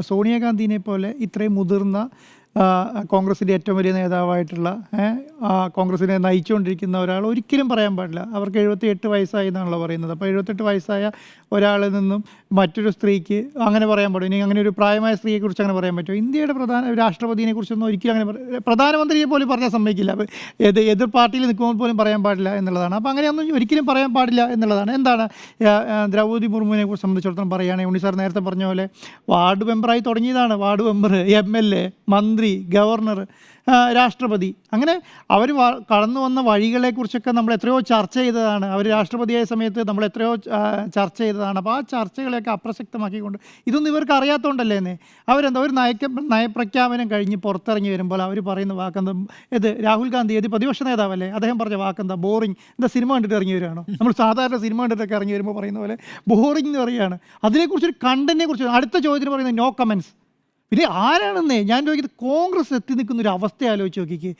സോണിയാഗാന്ധിനെ പോലെ ഇത്രയും മുതിർന്ന കോൺഗ്രസിന്റെ ഏറ്റവും വലിയ നേതാവായിട്ടുള്ള കോൺഗ്രസിനെ നയിച്ചുകൊണ്ടിരിക്കുന്ന ഒരാൾ ഒരിക്കലും പറയാൻ പാടില്ല. അവർക്ക് എഴുപത്തി എട്ട് വയസ്സായി എന്നാണല്ലോ പറയുന്നത്. അപ്പോൾ എഴുപത്തെട്ട് വയസ്സായ ഒരാളിൽ നിന്നും മറ്റൊരു സ്ത്രീക്ക് അങ്ങനെ പറയാൻ പാടും. ഇനി അങ്ങനെ ഒരു പ്രായമായ സ്ത്രീയെക്കുറിച്ച് അങ്ങനെ പറയാൻ പറ്റുമോ? ഇന്ത്യയുടെ പ്രധാന രാഷ്ട്രപതിയെ കുറിച്ചൊന്നും ഒരിക്കലും അങ്ങനെ പ്രധാനമന്ത്രിയെ പോലും പറഞ്ഞാൽ സമ്മതിക്കില്ല. ഏത് എതിർ പാർട്ടിയിൽ നിൽക്കുമ്പോൾ പോലും പറയാൻ പാടില്ല എന്നുള്ളതാണ്. അപ്പോൾ അങ്ങനെയൊന്നും ഒരിക്കലും പറയാൻ പാടില്ല എന്നുള്ളതാണ്. എന്താണ് ദ്രൗപതി മുർമുവിനെ കുറിച്ച് സംബന്ധിച്ചിടത്തോളം പറയുകയാണെങ്കിൽ ഉണ്ണി സാർ നേരത്തെ പറഞ്ഞ പോലെ വാർഡ് മെമ്പറായി തുടങ്ങിയതാണ്. Ward member M L A മന്ത്രി ഗവർണർ രാഷ്ട്രപതി. അങ്ങനെ അവർ കടന്നു വന്ന വഴികളെക്കുറിച്ചൊക്കെ നമ്മൾ എത്രയോ ചർച്ച ചെയ്തതാണ്. അവർ രാഷ്ട്രപതിയായ സമയത്ത് നമ്മൾ എത്രയോ ചർച്ച ചെയ്തതാണ്. അപ്പോൾ ആ ചർച്ചകളെയൊക്കെ അപ്രസക്തമാക്കിക്കൊണ്ട് ഇതൊന്നും ഇവർക്ക് അറിയാത്തതുകൊണ്ടല്ലേ എന്നെ അവരെന്താ ഒരു നയക്ക നയപ്രഖ്യാപനം കഴിഞ്ഞ് പുറത്തിറങ്ങി വരുമ്പോൾ അവർ പറയുന്ന വാക്കെന്താ ഇത് രാഹുൽ ഗാന്ധി ഏത് പ്രതിപക്ഷ നേതാവല്ലേ? അദ്ദേഹം പറഞ്ഞ വാക്കെന്താ ബോറിംഗ്. എന്താ സിനിമ കണ്ടിട്ട് ഇറങ്ങി വരികയാണോ? നമ്മൾ സാധാരണ സിനിമ കണ്ടിട്ടൊക്കെ ഇറങ്ങി വരുമ്പോൾ പറയുന്ന പോലെ ബോറിംഗ് എന്ന് പറയുകയാണ്. അതിനെക്കുറിച്ചൊരു കണ്ടന്റിനെ കുറിച്ച് അടുത്ത ചോദ്യത്തിന് പറയുന്നത് നോ കമൻസ് പിന്നെ ആരാണെന്നേ? ഞാൻ ചോദിക്കുന്നത് കോൺഗ്രസ് എത്തി നിൽക്കുന്ന ഒരു അവസ്ഥ ആലോചിച്ച് നോക്കിക്ക്.